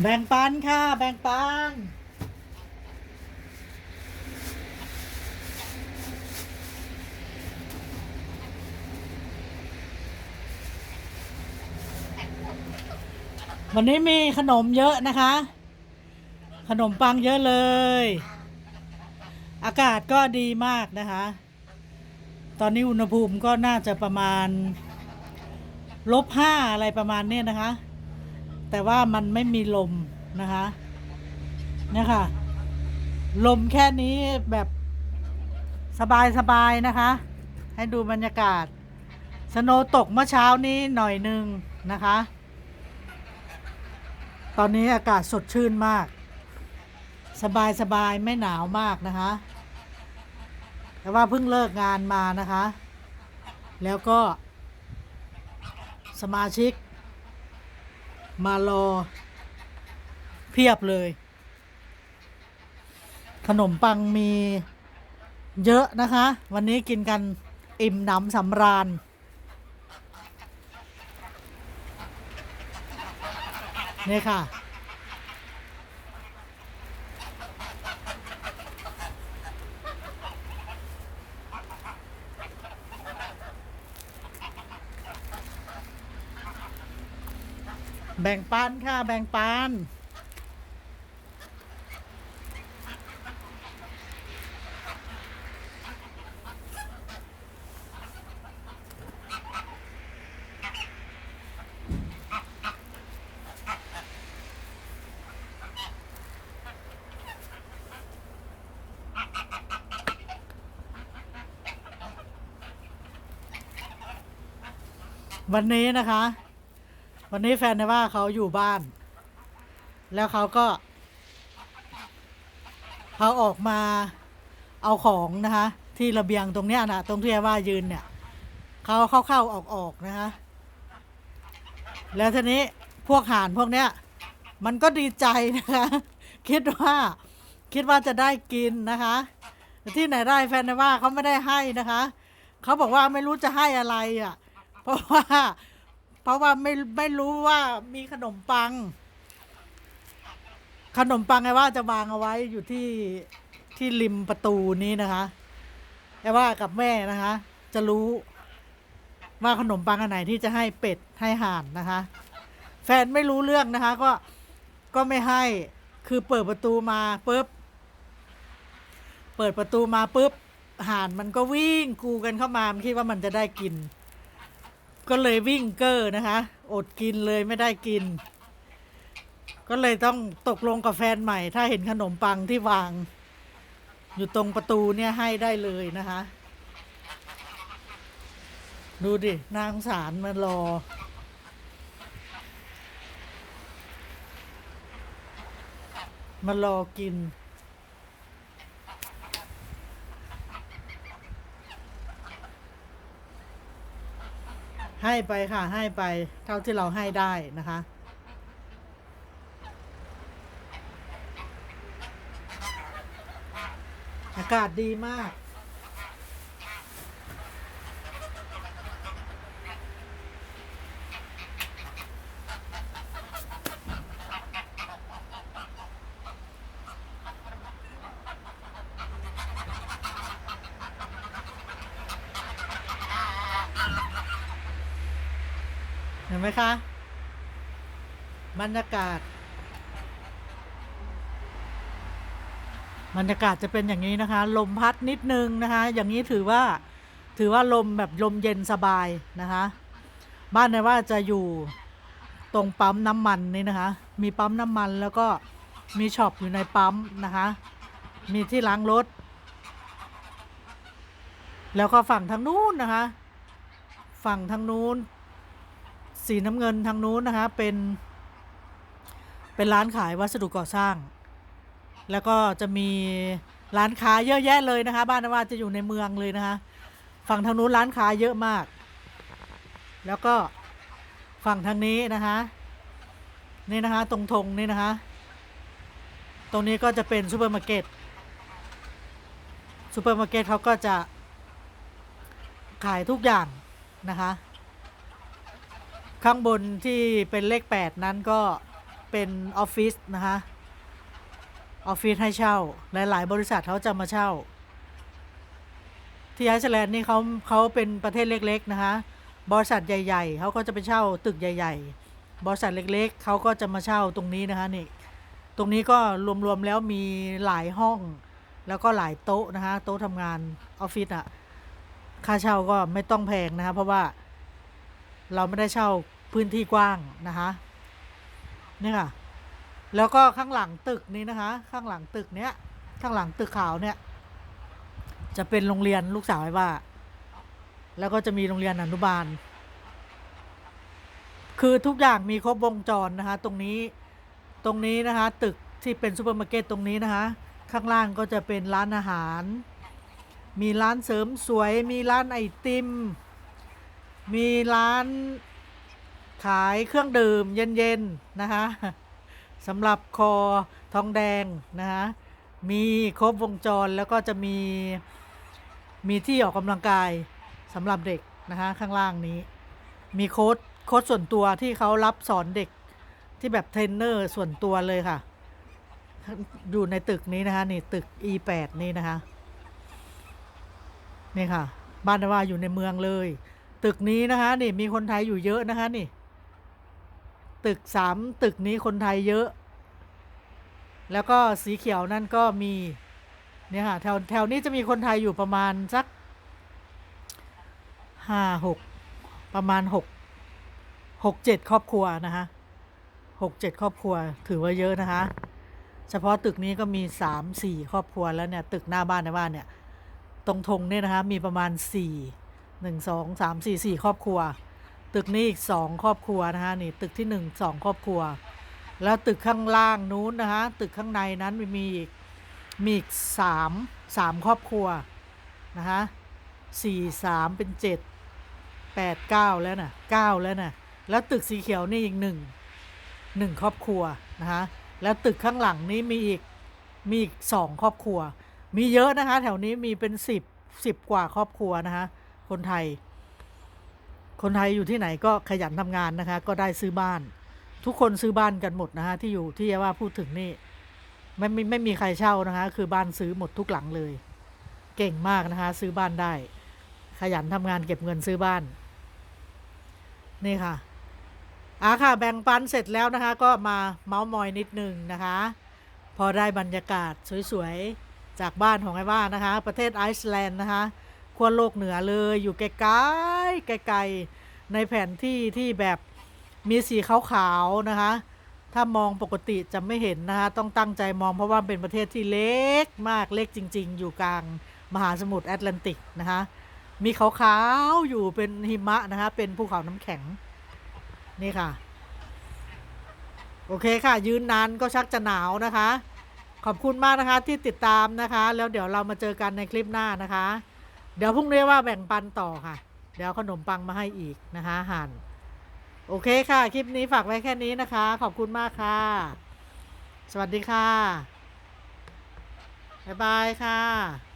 แบ่งปันค่ะ แบ่งปันวันนี้มีขนมเยอะนะคะ ขนมปังเยอะเลย อากาศก็ดีมากนะคะ ตอนนี้อุณหภูมิก็น่าจะประมาณ ลบห้าอะไรประมาณนี้นะคะ แต่ว่ามันไม่มีลมนะคะเนี่ยค่ะ ลมแค่นี้แบบสบายสบายๆนะคะ ให้ดูบรรยากาศ สโนว์ตกเมื่อเช้านี้หน่อยหนึ่งนะคะ ตอนนี้อากาศสดชื่นมาก สบายสบายๆไม่หนาวมากนะคะ แต่ว่าเพิ่งเลิกงานมานะคะ แล้วก็ สมาชิก มารอ เพียบเลย ขนมปังมีเยอะนะคะ วันนี้กินกันอิ่มหนำสำราญ นี่ค่ะ แบ่งปันค่ะแบ่งปันวันนี้นะคะ วันนี้แฟนในว่าเขาอยู่บ้าน แล้วเขาก็เขาออกมาเอาของนะคะที่ระเบียงตรงเนี้ยนะตรงที่ว่ายืนเนี่ยเขาเข้าเข้าออกออกนะคะแล้วทีนี้พวกห่านพวกเนี้ยมันก็ดีใจนะคะ คิดว่าคิดว่าจะได้กินนะคะ ที่ไหนได้แฟนในว่าเขาไม่ได้ให้นะคะ เขาบอกว่าไม่รู้จะให้อะไรอะ เพราะว่า เพราะว่าไม่ไม่รู้ว่ามีขนมปัง ขนมปังไอ้ว่าจะวางเอาไว้อยู่ที่ที่ริมประตูนี้นะคะไอ้ว่ากับแม่นะคะ จะรู้ว่าขนมปังอันไหนที่จะให้เป็ดให้ห่านนะคะ แฟนไม่รู้เรื่องนะคะ ก็ก็ไม่ให้คือเปิดประตูมาปุ๊บเปิดประตูมาปุ๊บห่านมันก็วิ่งกูกันเข้ามามันคิดว่ามันจะได้กิน ก็เลยวิ่งเกอร์นะคะ อดกินเลยไม่ได้กิน ก็เลยต้องตกลงกับแฟนใหม่ ถ้าเห็นขนมปังที่วาง อยู่ตรงประตูเนี่ยให้ได้เลยนะคะ ดูดินางสารมารอ มารอกิน ให้ไปค่ะ ให้ไปเท่าที่เราให้ได้นะคะ อากาศดีมาก ไหมคะบรรยากาศบรรยากาศจะเป็นอย่างนี้นะคะ ลมพัดนิดนึงนะคะ อย่างนี้ถือว่าถือว่าลมแบบลมเย็นสบายนะคะ บ้านในว่าจะอยู่ตรงปั๊มน้ำมันนี่นะคะ มีปั๊มน้ำมันแล้วก็มีช็อปอยู่ในปั๊มนะคะ มีที่ล้างรถ แล้วก็ฝั่งทางนู้นนะคะ ฝั่งทางนู้น สีน้ำเงินทางนู้นนะคะเป็นเป็นร้านขายวัสดุก่อสร้าง แล้วก็จะมีร้านค้าเยอะแยะเลยนะคะ บ้านนว่าจะอยู่ในเมืองเลยนะคะ ฝั่งทางนู้นร้านค้าเยอะมาก แล้วก็ฝั่งทางนี้นะคะนี่นะคะตรงธงนี่นะคะ ตรงนี้ก็จะเป็นซูเปอร์มาร์เก็ตซูเปอร์มาร์เก็ตเขาก็จะขายทุกอย่างนะคะ ข้างบนที่เป็นเลข 8 นั้นก็เป็นออฟฟิศนะคะออฟฟิศให้เช่า หลาย ๆ บริษัทเขาจะมาเช่า ที่ไอซ์แลนด์นี่เขาเขาเป็นประเทศเล็ก ๆ นะคะ บริษัทใหญ่ ๆ เขาก็จะไปเช่าตึกใหญ่ ๆ บริษัทเล็ก ๆ เขาก็จะมาเช่าตรงนี้นะคะนี่ ตรงนี้ก็รวม ๆ แล้วมีหลายห้อง แล้วก็หลายโต๊ะนะคะ โต๊ะทำงานออฟฟิศอะค่าเช่าก็ไม่ต้องแพงนะคะเพราะว่าเราไม่ได้เช่า พื้นที่กว้างนะคะเนี่ค่ะ แล้วก็ข้างหลังตึกนี้นะคะ ข้างหลังตึกเนี้ย ข้างหลังตึกขาวเนี่ย จะเป็นโรงเรียนลูกสาวไอ้ว่า แล้วก็จะมีโรงเรียนอนุบาล คือทุกอย่างมีครบวงจรนะคะ ตรงนี้ ตรงนี้นะคะ ตึกที่เป็นซูเปอร์มาร์เก็ตตรงนี้นะคะ ข้างล่างก็จะเป็นร้านอาหาร มีร้านเสริมสวย มีร้านไอติม มีร้าน ขายเครื่องดื่มเย็นๆนะคะสำหรับคอทองแดงนะคะมีครบวงจรแล้วก็จะมีมีที่ออกกำลังกายสำหรับเด็กนะคะข้างล่างนี้ มีโค้ดโค้ดส่วนตัวที่เขารับสอนเด็กที่แบบเทรนเนอร์ส่วนตัวเลยค่ะ อยู่ในตึกนี้นะคะนี่ตึก E8 นี่นะคะนี่ค่ะ บ้านว่าอยู่ในเมืองเลย ตึกนี้นะคะนี่มีคนไทยอยู่เยอะนะคะนี่ ตึกสามตึกนี้คนไทยเยอะ แล้วก็สีเขียวนั่นก็มี เนี่ยค่ะแถวแถวนี้จะมีคนไทยอยู่ประมาณสักห้าหกประมาณหกหกเจ็ดครอบครัวนะคะหกเจ็ดครอบครัวถือว่าเยอะนะคะ เฉพาะตึกนี้ก็มีสามสี่ครอบครัวแล้วเนี่ยตึกหน้าบ้านในบ้านเนี่ยตรงธงเนี่ยนะคะมีประมาณสี่หนึ่งสองสามสี่สี่ครอบครัว ตึกนี้อีกสองครอบครัวนะคะนี่ตึกที่หนึ่งสองครอบครัว แล้วตึกข้างล่างนู้นนะคะตึกข้างในนั้นมีอีกมีอีกสามสามครอบครัวนะคะสี่สามเป็นเจ็ดแปดเก้าแล้วนะเก้าแล้วนะแล้วตึกสีเขียวนี่อีกหนึ่งหนึ่งครอบครัวนะคะแล้วตึกข้างหลังนี้มีอีกมีอีกสองครอบครัว มีเยอะนะคะแถวนี้มีเป็นสิบสิบกว่าครอบครัวนะคะคนไทย คนไทยอยู่ที่ไหนก็ขยันทำงานนะคะ ก็ได้ซื้อบ้าน ทุกคนซื้อบ้านกันหมดนะคะที่อยู่ที่ว่าพูดถึงนี่ไม่ไม่ไม่มีใครเช่านะคะ คือบ้านซื้อหมดทุกหลังเลย เก่งมากนะคะ ซื้อบ้านได้ ขยันทำงานเก็บเงินซื้อบ้าน นี่ค่ะอะค่ะแบ่งปันเสร็จแล้วนะคะ ก็มาเมาส์มอยนิดนึงนะคะ พอได้บรรยากาศสวยๆจากบ้านของไอ้บ้านะคะ ประเทศไอซ์แลนด์นะคะ ขั้วโลกเหนือเลยอยู่ไกลๆไกลๆในแผนที่ที่แบบมีสีขาวๆนะคะ ถ้ามองปกติจะไม่เห็นนะคะต้องตั้งใจมองเพราะว่าเป็นประเทศที่เล็กมากเล็กจริง ๆ อยู่กลางมหาสมุทรแอตแลนติกนะคะมีขาวๆอยู่เป็นหิมะนะคะเป็นภูเขาน้ำแข็งนี่ค่ะ โอเคค่ะ ยืนนานก็ชักจะหนาวนะคะ ขอบคุณมากนะคะที่ติดตามนะคะ แล้วเดี๋ยวเรามาเจอกันในคลิปหน้านะคะ เดี๋ยวพรุ่งนี้ว่าแบ่งปันต่อค่ะ เดี๋ยวขนมปังมาให้อีกนะคะหั่นโอเคค่ะ คลิปนี้ฝากไว้แค่นี้นะคะ ขอบคุณมากค่ะ สวัสดีค่ะ บ๊ายบายค่ะ